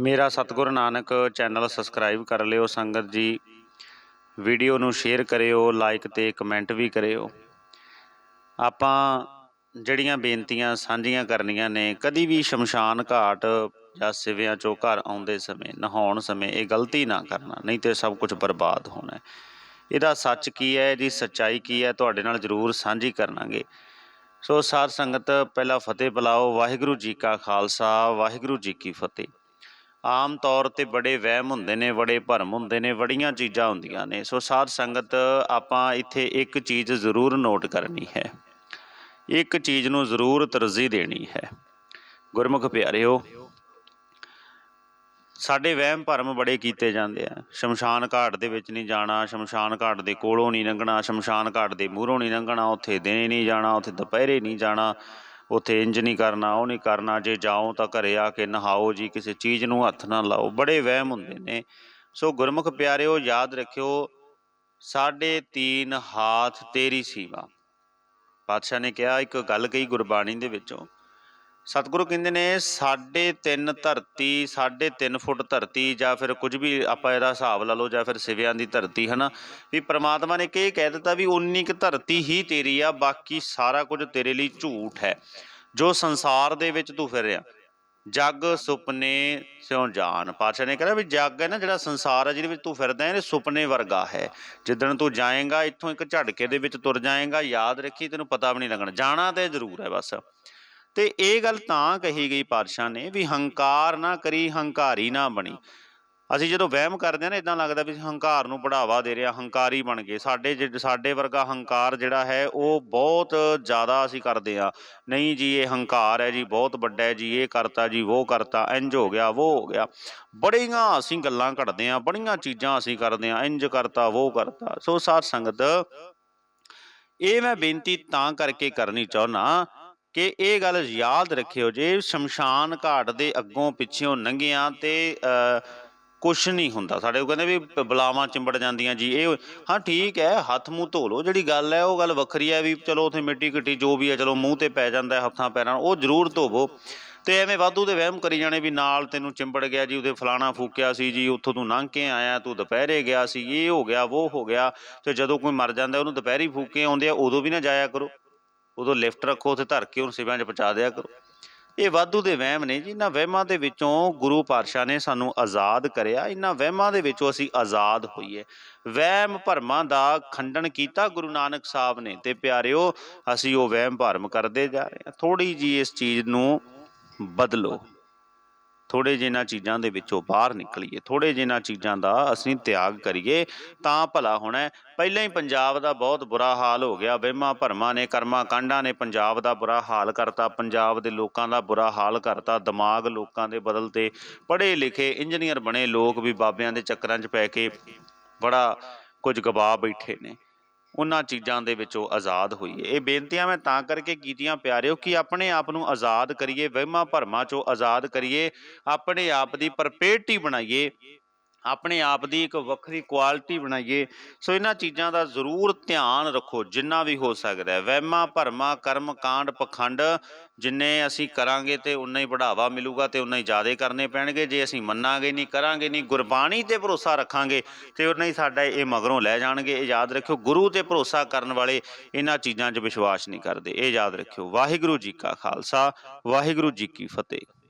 ਮੇਰਾ ਸਤਿਗੁਰ Nanak channel subscribe ਕਰ ਲਿਓ, ਸੰਗਤ ਜੀ। ਵੀਡੀਓ ਨੂੰ ਸ਼ੇਅਰ ਕਰਿਓ ਲਾਈਕ ਤੇ ਕਮੈਂਟ ਵੀ ਕਰਿਓ। ਆਪਾਂ ਜਿਹੜੀਆਂ ਬੇਨਤੀਆਂ ਸਾਂਝੀਆਂ ਕਰਨੀਆਂ ਨੇ, ਕਦੀ ਵੀ ਸ਼ਮਸ਼ਾਨ ਘਾਟ ਜਾਂ ਸਿਵਿਆਂ ਚੋਂ ਘਰ ਆਉਂਦੇ ਸਮੇਂ, ਨਹਾਉਣ ਸਮੇਂ ਇਹ ਗਲਤੀ ਨਾ ਕਰਨਾ, ਨਹੀਂ ਤੇ ਸਭ ਕੁਝ ਬਰਬਾਦ ਹੋਣਾ ਇਹਦਾ ਸੱਚ ਕੀ ਹੈ, ਇਹਦੀ ਸੱਚਾਈ ਕੀ ਹੈ, ਤੁਹਾਡੇ ਨਾਲ ਜ਼ਰੂਰ ਸਾਂਝੀ ਕਰਨਾਂਗੇ। ਸੋ ਸਾਧ ਸੰਗਤ, ਪਹਿਲਾਂ ਫਤਿਹ ਬੁਲਾਓ, ਵਾਹਿਗੁਰੂ ਜੀ ਕਾ ਖਾਲਸਾ, ਵਾਹਿਗੁਰੂ ਜੀ ਕੀ ਫਤਿਹ। ਆਮ ਤੌਰ ਤੇ ਬੜੇ ਵਹਿਮ ਹੁੰਦੇ ਨੇ, ਬੜੇ ਭਰਮ ਹੁੰਦੇ ਨੇ, ਬੜੀਆਂ ਚੀਜ਼ਾਂ ਹੁੰਦੀਆਂ ਨੇ। ਸੋ ਸਾਧ ਸੰਗਤ, ਆਪਾਂ ਇੱਥੇ ਇੱਕ ਚੀਜ਼ ਜ਼ਰੂਰ ਨੋਟ ਕਰਨੀ ਹੈ। ਇੱਕ ਚੀਜ਼ ਨੂੰ ਜ਼ਰੂਰ ਤਰਜੀਹ ਦੇਣੀ ਹੈ। ਗੁਰਮੁਖ ਪਿਆਰਿਓ, ਸਾਡੇ ਵਹਿਮ ਭਰਮ ਬੜੇ ਕੀਤੇ ਜਾਂਦੇ ਆ। ਸ਼ਮਸ਼ਾਨ ਘਾਟ ਦੇ ਵਿੱਚ ਨਹੀਂ ਜਾਣਾ, ਸ਼ਮਸ਼ਾਨ ਘਾਟ ਦੇ ਕੋਲੋਂ ਨਹੀਂ ਲੰਘਣਾ, ਸ਼ਮਸ਼ਾਨ ਘਾਟ ਦੇ ਮੂਹਰੋਂ ਨਹੀਂ ਲੰਘਣਾ, ਉੱਥੇ ਦਿਨੇ ਨਹੀਂ ਜਾਣਾ, ਉੱਥੇ ਦੁਪਹਿਰੇ ਨਹੀਂ ਜਾਣਾ। ਉੱਥੇ ਇੰਜ ਨਹੀਂ ਕਰਨਾ, ਉਹ ਨਹੀਂ ਕਰਨਾ, ਜੇ ਜਾਓ ਤਾਂ ਘਰੇ ਆ ਕੇ ਨਹਾਓ ਜੀ, ਕਿਸੇ ਚੀਜ਼ ਨੂੰ ਹੱਥ ਨਾ ਲਾਓ। ਬੜੇ ਵਹਿਮ ਹੁੰਦੇ ਨੇ। ਸੋ ਗੁਰਮੁਖ ਪਿਆਰਿਓ, ਯਾਦ ਰੱਖਿਓ ਸਾਢੇ ਤੀਨ ਹਾਥ ਤੇਰੀ ਸੀਵਾ ਪਾਤਸ਼ਾਹ ਨੇ ਕਿਹਾ, ਇੱਕ ਗੱਲ ਕਹੀ ਗੁਰਬਾਣੀ ਦੇ ਵਿੱਚੋਂ ਸਤਿਗੁਰੂ ਕਹਿੰਦੇ ਨੇ ਸਾਢੇ ਤਿੰਨ ਧਰਤੀ, ਸਾਢੇ ਤਿੰਨ ਫੁੱਟ ਧਰਤੀ ਜਾਂ ਫਿਰ ਕੁਝ ਵੀ ਆਪਾਂ ਇਹਦਾ ਹਿਸਾਬ ਲਾ ਲਓ ਜਾਂ ਫਿਰ ਸਿਵਿਆਂ ਦੀ ਧਰਤੀ, ਹਨਾ? ਵੀ ਪ੍ਰਮਾਤਮਾ ਨੇ ਕਿ ਇਹ ਕਹਿ ਦਿੱਤਾ ਵੀ ਉਨੀ ਕੁ ਧਰਤੀ ਹੀ ਤੇਰੀ ਆ, ਬਾਕੀ ਸਾਰਾ ਕੁਝ ਤੇਰੇ ਲਈ ਝੂਠ ਹੈ। ਜੋ ਸੰਸਾਰ ਦੇ ਵਿੱਚ ਤੂੰ ਫਿਰ ਰਿਹਾ, ਜੱਗ, ਸੁਪਨੇ, ਸਿਉ, ਜਾਨ। ਪਾਤਸ਼ਾਹ ਨੇ ਕਿਹਾ ਵੀ ਜੱਗ ਹੈ ਨਾ ਜਿਹੜਾ ਸੰਸਾਰ ਹੈ ਜਿਹਦੇ ਵਿੱਚ ਤੂੰ ਫਿਰਦਾ ਹੈ ਇਹ ਸੁਪਨੇ ਵਰਗਾ ਹੈ। ਜਿੱਦਣ ਤੂੰ ਜਾਏਗਾ, ਇੱਥੋਂ ਇੱਕ ਝਟਕੇ ਦੇ ਵਿੱਚ ਤੁਰ ਜਾਏਗਾ, ਯਾਦ ਰੱਖੀ ਤੈਨੂੰ ਪਤਾ ਵੀ ਨਹੀਂ ਲੱਗਣਾ। ਜਾਣਾ ਤੇ ਜ਼ਰੂਰ ਹੈ ਬਸ। ਤੇ ਇਹ ਗੱਲ ਤਾਂ ਕਹੀ ਗਈ ਪਾਤਸ਼ਾਹ ਨੇ ਵੀ ਹੰਕਾਰ ਨਾ ਕਰੀ, ਹੰਕਾਰੀ ਨਾ ਬਣੀ। ਅਸੀਂ ਜਦੋਂ ਵਹਿਮ ਕਰਦੇ ਆ ਨਾ ਇਦਾਂ ਲੱਗਦਾ ਵੀ ਹੰਕਾਰ ਨੂੰ ਬੜਾਵਾ ਦੇ ਰਿਹਾ, ਹੰਕਾਰੀ ਬਣ ਗਏ। ਸਾਡੇ ਜਿ- ਸਾਡੇ ਵਰਗਾ ਹੰਕਾਰ ਜਿਹੜਾ ਹੈ, ਉਹ ਬਹੁਤ ਜ਼ਿਆਦਾ ਅਸੀਂ ਕਰਦੇ ਆ ਨਹੀਂ ਜੀ, ਇਹ ਹੰਕਾਰ ਹੈ ਜੀ, ਬਹੁਤ ਵੱਡਾ ਹੈ ਜੀ, ਇਹ ਕਰਤਾ ਜੀ ਉਹ ਕਰਤਾ ਇੰਜ ਹੋ ਗਿਆ ਉਹ ਹੋ ਗਿਆ। ਬੜੀਆਂ ਅਸੀਂ ਗੱਲਾਂ ਘੜਦੇ ਆ ਬੜੀਆਂ ਚੀਜ਼ਾਂ ਅਸੀਂ ਕਰਦੇ ਆ ਇੰਜ ਕਰਤਾ ਉਹ ਕਰਤਾ। ਸੋ ਸਾਧ ਸੰਗਤ, ਇਹ ਮੈਂ ਬੇਨਤੀ ਤਾਂ ਕਰਕੇ ਕਰਨੀ ਚਾਹੁੰਨਾ ਕਿ ਇਹ ਗੱਲ ਯਾਦ ਰੱਖਿਓ, ਜੇ ਸ਼ਮਸ਼ਾਨ ਘਾਟ ਦੇ ਅੱਗੋਂ ਪਿੱਛੇੋਂ ਲੰਘਿਆ ਤੇ ਕੁਛ ਨਹੀਂ ਹੁੰਦਾ। ਸਾਡੇ ਉਹ ਕਹਿੰਦੇ ਵੀ ਬ- ਬਲਾਵਾਂ ਚਿੰਬੜ ਜਾਂਦੀਆਂ ਜੀ, ਇਹ ਹਾਂ, ਠੀਕ ਹੈ, ਹੱਥ ਮੂੰਹ ਧੋ ਲਓ, ਜਿਹੜੀ ਗੱਲ ਹੈ, ਉਹ ਗੱਲ ਵੱਖਰੀ ਹੈ ਵੀ ਚਲੋ ਉਥੇ ਮਿੱਟੀ ਘਿੱਟੀ ਜੋ ਵੀ ਹੈ, ਚਲੋ ਮੂੰਹ ਤੇ ਪੈ ਜਾਂਦਾ ਹੈ, ਹੱਥਾਂ ਪੈਰਾਂ ਨਾਲ, ਉਹ ਜ਼ਰੂਰ ਧੋਵੋ। ਤੇ ਐਵੇਂ ਵਾਧੂ ਦੇ ਵਹਿਮ ਕਰੀ ਜਾਣੇ ਵੀ ਨਾਲ ਤੈਨੂੰ ਚਿੰਬੜ ਗਿਆ ਜੀ, ਉਹਦੇ ਫਲਾਣਾ ਫੂਕਿਆ ਸੀ ਜੀ, ਉੱਥੋਂ ਤੂੰ ਲੰਘ ਕੇ ਆਇਆ, ਤੂੰ ਦੁਪਹਿਰੇ ਗਿਆ ਸੀ, ਇਹ ਹੋ ਗਿਆ, ਉਹ ਹੋ ਗਿਆ, ਤੇ ਜਦੋਂ ਕੋਈ ਮਰ ਜਾਂਦਾ, ਉਹਨੂੰ ਦੁਪਹਿਰੀ ਫੂਕੇ ਆਉਂਦੇ ਆ, ਉਦੋਂ ਵੀ ਨਾ ਜਾਇਆ ਕਰੋ। ਉਦੋਂ ਲਿਫਟ ਰੱਖੋ ਤੇ ਧਰ ਕੇ ਉਹਨੂੰ ਸਿਵਿਆਂ 'ਚ ਪਹੁੰਚਾ ਦਿਆ ਕਰੋ। ਇਹ ਵਾਧੂ ਦੇ ਵਹਿਮ ਨੇ ਜੀ। ਇਹਨਾਂ ਵਹਿਮਾਂ ਦੇ ਵਿੱਚੋਂ ਗੁਰੂ ਪਾਤਸ਼ਾਹ ਨੇ ਸਾਨੂੰ ਆਜ਼ਾਦ ਕਰਿਆ। ਇਹਨਾਂ ਵਹਿਮਾਂ ਦੇ ਵਿੱਚੋਂ ਅਸੀਂ ਆਜ਼ਾਦ ਹੋਈਏ। ਵਹਿਮ ਭਰਮਾਂ ਦਾ ਖੰਡਨ ਕੀਤਾ ਗੁਰੂ ਨਾਨਕ ਸਾਹਿਬ ਨੇ ਤੇ ਪਿਆਰਿਓ, ਅਸੀਂ ਉਹ ਵਹਿਮ ਭਰਮ ਕਰਦੇ ਜਾ ਰਹੇ ਹਾਂ। ਥੋੜੀ ਜੀ ਇਸ ਚੀਜ਼ ਨੂੰ ਬਦਲੋ। ਥੋੜੇ ਜਿਹੀਆਂ ਚੀਜ਼ਾਂ ਦੇ ਵਿੱਚੋਂ ਬਾਹਰ ਨਿਕਲੀਏ ਥੋੜੇ ਜਿਹੀਆਂ ਚੀਜ਼ਾਂ ਦਾ ਅਸੀਂ ਤਿਆਗ ਕਰੀਏ, ਤਾਂ ਭਲਾ ਹੋਣਾ ਪਹਿਲਾਂ ਹੀ ਪੰਜਾਬ ਦਾ ਬਹੁਤ ਬੁਰਾ ਹਾਲ ਹੋ ਗਿਆ। ਵਹਿਮਾਂ ਭਰਮਾਂ ਨੇ, ਕਰਮਾਂ ਕਾਂਡਾਂ ਨੇ ਪੰਜਾਬ ਦਾ ਬੁਰਾ ਹਾਲ ਕਰਤਾ, ਪੰਜਾਬ ਦੇ ਲੋਕਾਂ ਦਾ ਬੁਰਾ ਹਾਲ ਕਰਤਾ, ਦਿਮਾਗ ਲੋਕਾਂ ਦੇ ਬਦਲਤੇ ਪੜ੍ਹੇ ਲਿਖੇ ਇੰਜੀਨੀਅਰ ਬਣੇ ਲੋਕ ਵੀ ਬਾਬਿਆਂ ਦੇ ਚੱਕਰਾਂ 'ਚ ਪੈ ਕੇ ਬੜਾ ਕੁਝ ਗਵਾ ਬੈਠੇ ਨੇ। ਉਹਨਾਂ ਚੀਜ਼ਾਂ ਦੇ ਵਿੱਚੋਂ ਆਜ਼ਾਦ ਹੋਈਏ। ਇਹ ਬੇਨਤੀਆਂ ਮੈਂ ਤਾਂ ਕਰਕੇ ਕੀਤੀਆਂ, ਪਿਆਰਿਓ, ਕਿ ਆਪਣੇ ਆਪ ਨੂੰ ਆਜ਼ਾਦ ਕਰੀਏ, ਵਹਿਮਾਂ ਭਰਮਾਂ ਚੋਂ ਆਜ਼ਾਦ ਕਰੀਏ, ਆਪਣੇ ਆਪ ਦੀ ਪਰਪੇਟੀ ਬਣਾਈਏ। ਆਪਣੇ ਆਪ ਦੀ ਇੱਕ ਵੱਖਰੀ ਕੁਆਲਿਟੀ ਬਣਾਈਏ। ਸੋ ਇਹਨਾਂ ਚੀਜ਼ਾਂ ਦਾ ਜ਼ਰੂਰ ਧਿਆਨ ਰੱਖੋ, ਜਿੰਨਾ ਵੀ ਹੋ ਸਕਦਾ ਹੈ। ਵਹਿਮਾਂ, ਭਰਮਾਂ, ਕਰਮ, ਕਾਂਡ, ਪਖੰਡ ਜਿੰਨੇ ਅਸੀਂ ਕਰਾਂਗੇ ਤੇ ਉਨਾ ਹੀ ਬੜਾਵਾ ਮਿਲੂਗਾ ਤੇ ਉਨਾ ਹੀ ਜ਼ਿਆਦਾ ਕਰਨੇ ਪੈਣਗੇ। ਜੇ ਅਸੀਂ ਮੰਨਾਂਗੇ ਨਹੀਂ, ਕਰਾਂਗੇ ਨਹੀਂ, ਗੁਰਬਾਣੀ ਤੇ ਭਰੋਸਾ ਰੱਖਾਂਗੇ ਤੇ ਉਨਾ ਹੀ ਸਾਡਾ ਇਹ ਮਗਰੋਂ ਲੈ ਜਾਣਗੇ। ਇਹ ਯਾਦ ਰੱਖਿਓ, ਗੁਰੂ ਤੇ ਭਰੋਸਾ ਕਰਨ ਵਾਲੇ ਇਹਨਾਂ ਚੀਜ਼ਾਂ 'ਚ ਵਿਸ਼ਵਾਸ ਨਹੀਂ ਕਰਦੇ। ਇਹ ਯਾਦ ਰੱਖਿਓ, ਵਾਹਿਗੁਰੂ ਜੀ ਕਾ ਖਾਲਸਾ, ਵਾਹਿਗੁਰੂ ਜੀ ਕੀ ਫਤਿਹ।